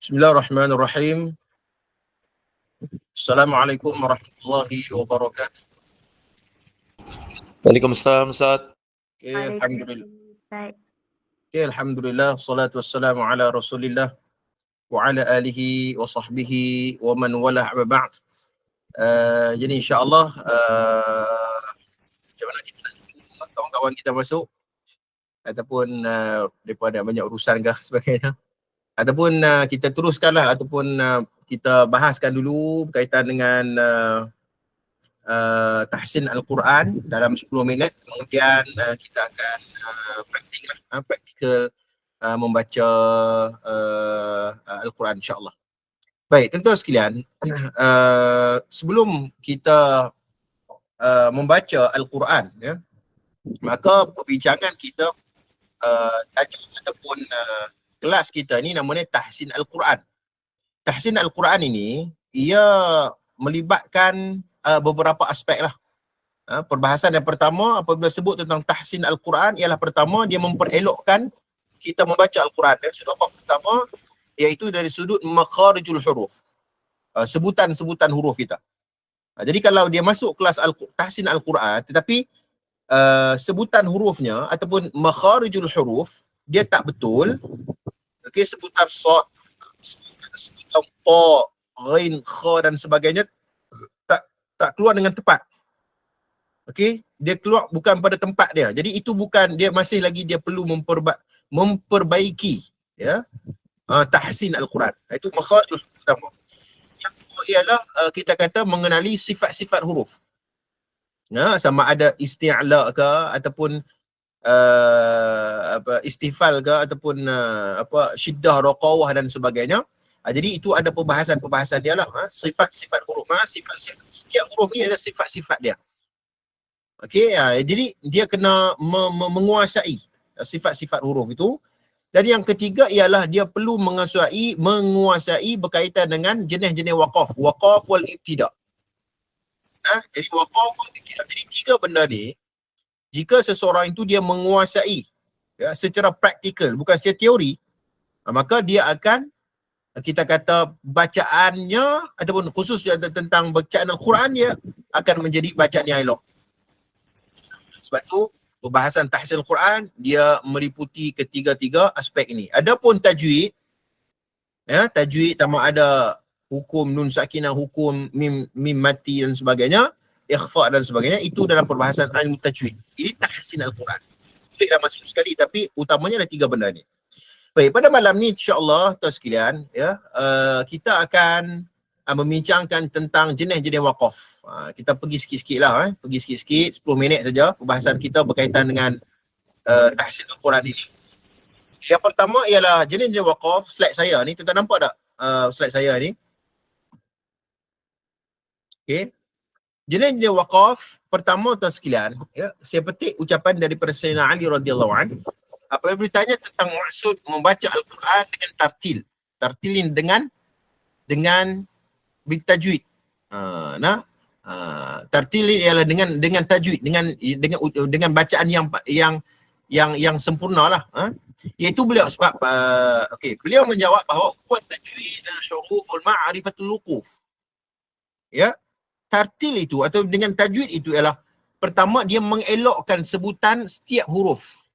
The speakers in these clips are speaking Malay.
Bismillahirrahmanirrahim. Assalamualaikum warahmatullahi wabarakatuh. Waalaikumsalam Ustaz. Okay, Alhamdulillah. Baik. Okay, Alhamdulillah. Salatu wassalamu ala rasulillah wa ala alihi wa sahbihi wa man wala amma ba'd. Uh, jadi insyaAllah uh, macam mana kita nak jumpa kawan-kawan kita masuk ataupun uh, mereka ada banyak urusan ke sebagainya ataupun uh, kita teruskanlah ataupun uh, kita bahaskan dulu berkaitan dengan uh, uh, tahsin Al-Quran dalam 10 minit kemudian uh, kita akan uh, praktik lah, uh, praktikal uh, membaca uh, uh, Al-Quran insyaAllah. Baik, tuan-tuan sekalian, uh, sebelum kita uh, membaca Al-Quran, ya, maka perbincangan kita uh, tajuk ataupun uh, kelas kita ni namanya Tahsin Al-Quran. Tahsin Al-Quran ini, ia melibatkan uh, beberapa aspek lah. Uh, perbahasan yang pertama apabila sebut tentang Tahsin Al-Quran ialah pertama dia memperelokkan kita membaca Al-Quran. Dan sudut apa pertama, iaitu dari sudut makharijul huruf. Uh, sebutan-sebutan huruf kita. Uh, jadi kalau dia masuk kelas al tahsin Al-Quran tetapi uh, sebutan hurufnya ataupun makharijul huruf dia tak betul. Okey sebutan sa sebutan, ta, ghain, kha dan sebagainya tak tak keluar dengan tepat. Okey, dia keluar bukan pada tempat dia. Jadi itu bukan dia masih lagi dia perlu memperba- memperbaiki ya uh, tahsin al-Quran. Itu makharijul pertama. Yang kedua ialah uh, kita kata mengenali sifat-sifat huruf. Ya, sama ada isti'la ke ataupun uh, apa istifal ke ataupun uh, apa syiddah raqawah dan sebagainya. Uh, jadi itu ada perbahasan-perbahasan dia lah. Ha? Sifat-sifat huruf. Ha? Sifat-sifat. Setiap huruf ni ada sifat-sifat dia. Okey, uh, jadi dia kena me- me- menguasai sifat-sifat huruf itu dan yang ketiga ialah dia perlu menguasai menguasai berkaitan dengan jenis-jenis waqaf, waqaf wal ibtida. Nah, jadi waqaf wal ibtida. Jadi tiga benda ni jika seseorang itu dia menguasai ya, secara praktikal bukan secara teori, maka dia akan kita kata bacaannya ataupun khusus tentang bacaan Al-Quran dia akan menjadi bacaan yang elok. Sebab tu perbahasan tahsil Quran dia meliputi ketiga-tiga aspek ini. Adapun tajwid ya tajwid sama ada hukum nun sakinah, hukum mim mim mati dan sebagainya, ikhfa dan sebagainya itu dalam perbahasan ilmu tajwid. Ini tahsin Al-Quran. Sulit dah masuk sekali tapi utamanya ada tiga benda ni. Baik, pada malam ni insya-Allah tuan sekalian ya, uh, kita akan uh, membincangkan tentang jenis-jenis wakaf. Uh, kita pergi sikit-sikit lah, eh. pergi sikit-sikit, 10 minit saja perbahasan kita berkaitan dengan uh, tahsin Al-Quran ini. Yang pertama ialah jenis-jenis wakaf, slide saya ni, tuan nampak tak uh, slide saya ni? Okay. Jenis-jenis wakaf, pertama tuan sekalian, ya, saya petik ucapan daripada Sayyidina Ali radhiyallahu anhu. Apabila bertanya tentang maksud membaca Al-Quran dengan tartil. Tartil ini dengan dengan bertajwid. Uh, nah, uh, tartil ialah dengan dengan tajwid, dengan dengan dengan bacaan yang yang yang yang sempurna lah. Uh. Iaitu beliau sebab uh, okey, beliau menjawab bahawa kuat tajwid dan syuruf wal ma'rifatul luquf. Ya. Tartil itu atau dengan tajwid itu ialah pertama dia mengelokkan sebutan setiap huruf.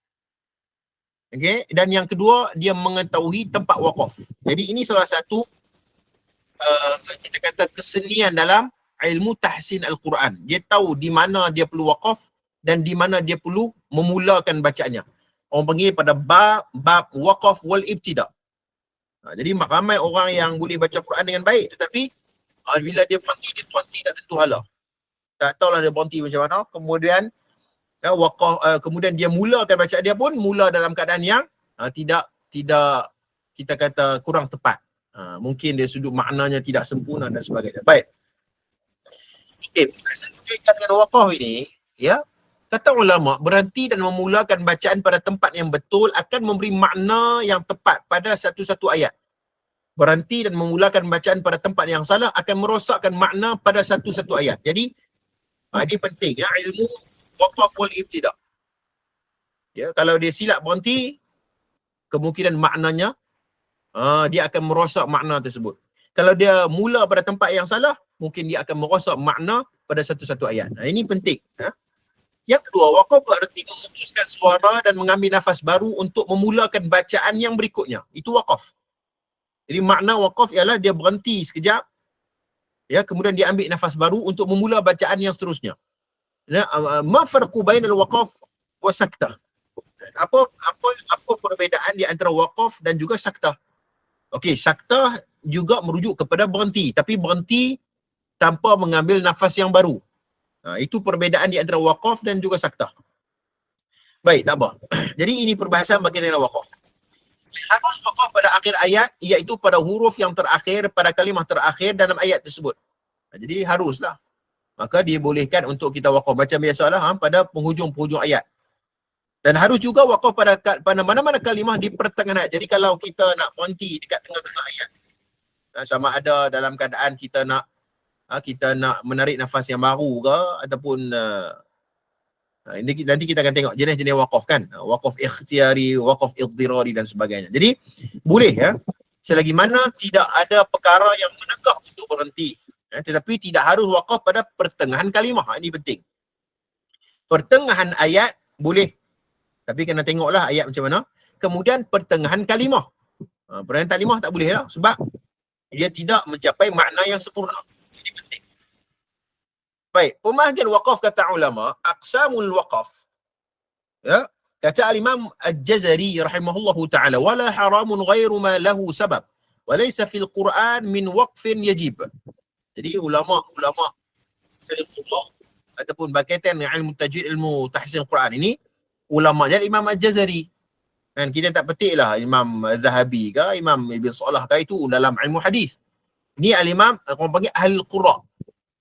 Okay. Dan yang kedua, dia mengetahui tempat wakaf. Jadi ini salah satu uh, kita kata kesenian dalam ilmu tahsin Al-Quran. Dia tahu di mana dia perlu wakaf dan di mana dia perlu memulakan bacaannya. Orang panggil pada bab, bab wakaf wal ibtida. Ha, jadi ramai orang yang boleh baca Quran dengan baik tetapi uh, bila dia berhenti, dia berhenti tak tentu hala. Tak tahulah dia berhenti macam mana. Kemudian ya, waqaf uh, kemudian dia mulakan bacaan dia pun mula dalam keadaan yang uh, tidak tidak kita kata kurang tepat. Uh, mungkin dia sudut maknanya tidak sempurna dan sebagainya. Baik. Okey, berkaitan dengan waqaf ini, ya, kata ulama berhenti dan memulakan bacaan pada tempat yang betul akan memberi makna yang tepat pada satu-satu ayat. Berhenti dan memulakan bacaan pada tempat yang salah akan merosakkan makna pada satu-satu ayat. Jadi, ini penting ya ilmu waqaf wal ibtida. Ya, kalau dia silap berhenti, kemungkinan maknanya uh, dia akan merosak makna tersebut. Kalau dia mula pada tempat yang salah, mungkin dia akan merosak makna pada satu-satu ayat. Nah, ini penting. Ha? Yang kedua, wakaf berarti memutuskan suara dan mengambil nafas baru untuk memulakan bacaan yang berikutnya. Itu wakaf. Jadi makna wakaf ialah dia berhenti sekejap, ya kemudian dia ambil nafas baru untuk memula bacaan yang seterusnya. Ya, uh, ma farqu bainal waqaf wa saktah? Apa apa apa perbezaan di antara wakaf dan juga saktah? Okey, saktah juga merujuk kepada berhenti, tapi berhenti tanpa mengambil nafas yang baru. Ha, itu perbezaan di antara wakaf dan juga saktah. Baik, tak apa. Jadi ini perbahasan bagaimana wakaf. Harus wakaf pada akhir ayat iaitu pada huruf yang terakhir pada kalimah terakhir dalam ayat tersebut. Ha, jadi haruslah. Maka dibolehkan untuk kita wakaf macam biasalah ha, pada penghujung-penghujung ayat. Dan harus juga wakaf pada pada mana-mana kalimah di pertengahan ayat. Jadi kalau kita nak berhenti dekat tengah-tengah ayat. Ha, sama ada dalam keadaan kita nak ha, kita nak menarik nafas yang baru ke ataupun uh, ini nanti kita akan tengok jenis-jenis wakaf kan. Wakaf ikhtiari wakaf iddirari dan sebagainya. Jadi boleh ya. Selagi mana tidak ada perkara yang menegak untuk berhenti. Ya, tetapi tidak harus wakaf pada pertengahan kalimah. Ini penting. Pertengahan ayat boleh. Tapi kena tengoklah ayat macam mana. Kemudian pertengahan kalimah. Ha, pertengahan kalimah tak boleh lah sebab dia tidak mencapai makna yang sempurna. Ini penting. Baik, pembahagian wakaf kata ulama, aqsamul waqaf. Ya, kata al-Imam Al-Jazari rahimahullahu taala, wala haramun ghairu ma lahu sabab. Walaysa fil Quran min waqfin yajib. Jadi ulama-ulama Salihullah ataupun berkaitan dengan ilmu tajwid, ilmu tahsin Quran ini, ulama jadi Imam Al-Jazari. Dan kita tak petiklah Imam Zahabi ke, Imam Ibn Salah ke itu dalam ilmu hadis. Ni al-imam orang panggil ahli qura.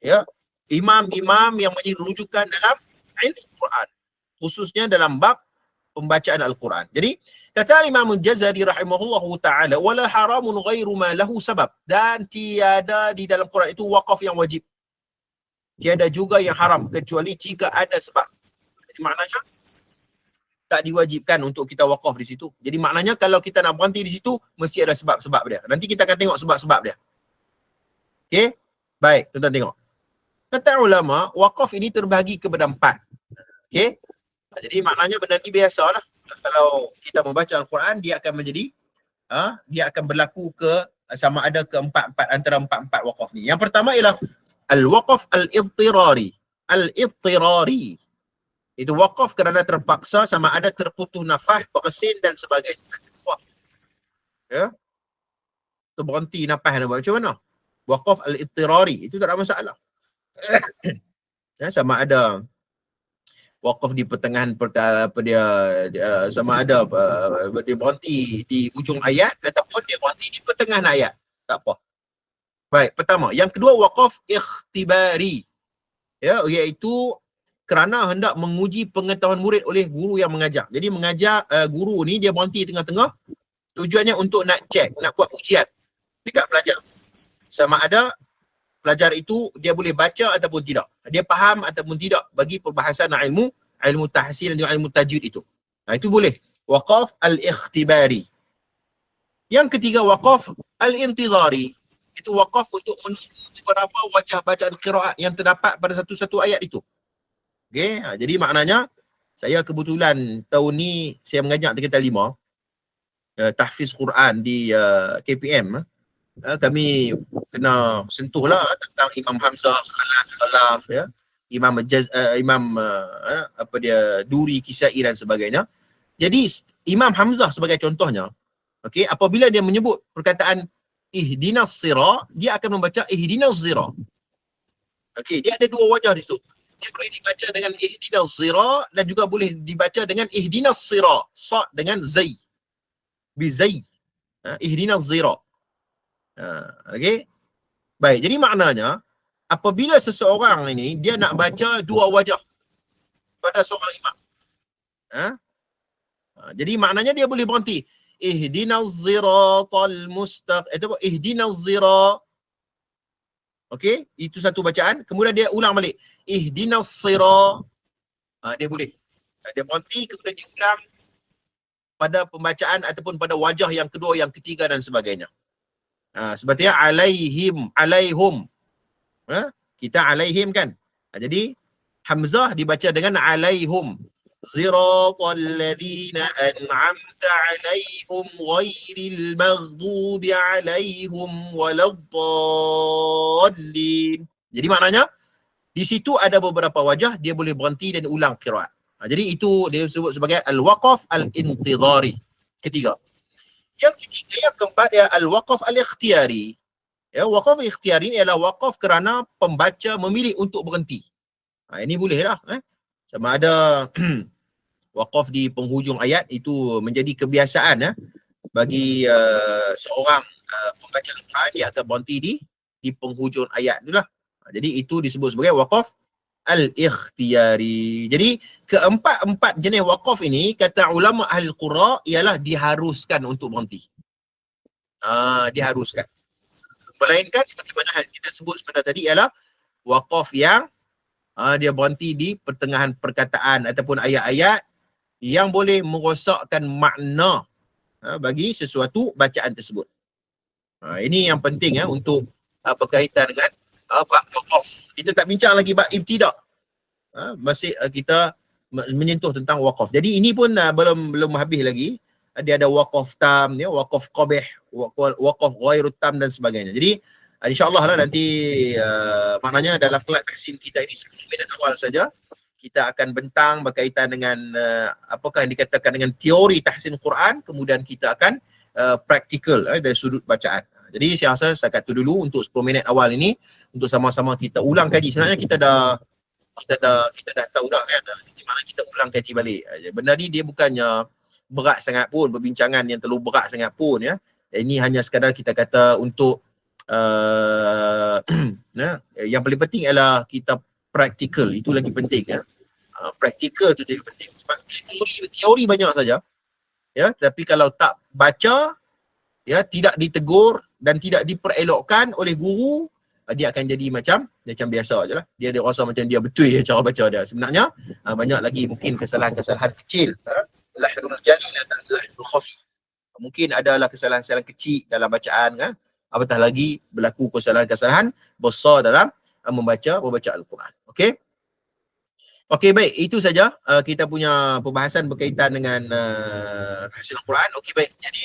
Ya. Imam-imam yang menjadi rujukan dalam ilmu Quran. Khususnya dalam bab pembacaan Al-Quran. Jadi kata Imam Jazari rahimahullahu taala wala haramun ghairu ma lahu sabab dan tiada di dalam Quran itu wakaf yang wajib. Tiada juga yang haram kecuali jika ada sebab. Jadi maknanya tak diwajibkan untuk kita wakaf di situ. Jadi maknanya kalau kita nak berhenti di situ mesti ada sebab-sebab dia. Nanti kita akan tengok sebab-sebab dia. Okey? Baik, tuan-tuan tengok. Kata ulama, wakaf ini terbahagi kepada empat. Okey? Jadi maknanya benda ni biasalah. Kalau kita membaca Al-Quran, dia akan menjadi, ha, dia akan berlaku ke sama ada ke empat-empat antara empat-empat wakaf ni. Yang pertama ialah Al-Waqaf Al-Idtirari. Al-Idtirari. Itu wakaf kerana terpaksa sama ada terputus nafas, bersin dan sebagainya. Ya? Tu berhenti nafas nak buat macam mana? waqaf al-ittirari itu tak ada masalah. Ya, sama ada waqaf di pertengahan apa dia, dia sama ada uh, dia berhenti di ujung ayat ataupun dia berhenti di pertengahan ayat. Tak apa. Baik, pertama. Yang kedua waqaf ikhtibari. Ya, iaitu kerana hendak menguji pengetahuan murid oleh guru yang mengajar. Jadi mengajar uh, guru ni dia berhenti tengah-tengah tujuannya untuk nak cek, nak buat ujian dekat pelajar sama ada pelajar itu dia boleh baca ataupun tidak. Dia faham ataupun tidak bagi perbahasan ilmu ilmu tahsil dan ilmu tajwid itu. Nah, itu boleh. Waqaf al-ikhtibari. Yang ketiga waqaf al-intizari. Itu waqaf untuk menunggu beberapa wajah bacaan qiraat yang terdapat pada satu-satu ayat itu. Okey, ha, jadi maknanya saya kebetulan tahun ni saya mengajar tingkatan lima uh, tahfiz Quran di uh, KPM uh, kami kena sentuh lah tentang Imam Hamzah, Khalaf, Khalaf ya. Imam Jaz, uh, Imam uh, apa dia Duri Kisai dan sebagainya. Jadi Imam Hamzah sebagai contohnya, okey, apabila dia menyebut perkataan ihdinas sira, dia akan membaca ihdinas zira. Okey, dia ada dua wajah di situ. Dia boleh dibaca dengan ihdinas sira dan juga boleh dibaca dengan ihdinas sira, sa dengan zai. Bi zai. Uh, ihdinas zira. Uh, okey. Baik, jadi maknanya apabila seseorang ini dia nak baca dua wajah pada seorang imam. Ha? ha jadi maknanya dia boleh berhenti. Ihdinaz ziratal mustaq. Itu apa? Ihdinaz zira. Okey, itu satu bacaan. Kemudian dia ulang balik. Ihdinas sira. Ha, dia boleh. Ha, dia berhenti kemudian dia ulang pada pembacaan ataupun pada wajah yang kedua, yang ketiga dan sebagainya. Ha, sepertinya alaihim, alaihum. Ha? Kita alaihim kan? Ha, jadi Hamzah dibaca dengan alaihum. Ziratal ladzina an'amta alaihim ghairil maghdubi alaihim waladdallin. Jadi maknanya di situ ada beberapa wajah dia boleh berhenti dan ulang qiraat. Ha, jadi itu dia sebut sebagai al-waqaf al-intidhari. Ketiga. Yang ketiga yang keempat ya al-waqaf al-ikhtiyari. Ya, waqaf ikhtiyari ini adalah waqaf kerana pembaca memilih untuk berhenti. Ha, ini boleh lah. Eh? Sama ada waqaf di penghujung ayat itu menjadi kebiasaan eh? bagi uh, seorang uh, pembaca Al-Quran dia akan berhenti di di penghujung ayat itulah. Ha, jadi itu disebut sebagai waqaf al-ikhtiyari. Jadi keempat-empat jenis waqaf ini kata ulama ahli qura ialah diharuskan untuk berhenti. Ah diharuskan melainkan seperti mana kita sebut sebentar tadi ialah waqaf yang uh, dia berhenti di pertengahan perkataan ataupun ayat-ayat yang boleh merosakkan makna uh, bagi sesuatu bacaan tersebut. Uh, ini yang penting uh, untuk uh, berkaitan dengan waqaf. Kita tak bincang lagi bab ibtidak. Uh, masih uh, kita menyentuh tentang waqaf. Jadi ini pun uh, belum belum habis lagi dia ada waqaf tam ya waqaf qabih waqaf ghairu tam dan sebagainya jadi uh, insyaallah lah nanti uh, maknanya dalam kelas tahsin kita ini 10 minit awal saja kita akan bentang berkaitan dengan uh, apakah yang dikatakan dengan teori tahsin Quran kemudian kita akan uh, praktikal uh, dari sudut bacaan jadi saya rasa setakat tu dulu untuk 10 minit awal ini untuk sama-sama kita ulang kaji. Sebenarnya kita dah kita dah kita dah tahu dah kan di mana kita ulang kaji balik. Benda ni dia bukannya berat sangat pun perbincangan yang terlalu berat sangat pun ya. Ini hanya sekadar kita kata untuk uh, ya, yang paling penting adalah kita praktikal. Itu lagi penting ya. Uh, praktikal tu jadi penting. Sebab teori teori banyak saja ya. Tapi kalau tak baca ya tidak ditegur dan tidak diperelokkan oleh guru uh, dia akan jadi macam macam biasa aje lah. Dia dia rasa macam dia betul ya cara baca dia. Sebenarnya uh, banyak lagi mungkin kesalahan-kesalahan kecil. Uh, lahrul jalil dan lahrul khafi. Mungkin adalah kesalahan-kesalahan kecil dalam bacaan kan. Apatah lagi berlaku kesalahan-kesalahan besar dalam uh, membaca membaca Al-Quran. Okey. Okey baik, itu saja uh, kita punya pembahasan berkaitan dengan uh, hasil Al-Quran. Okey baik. Jadi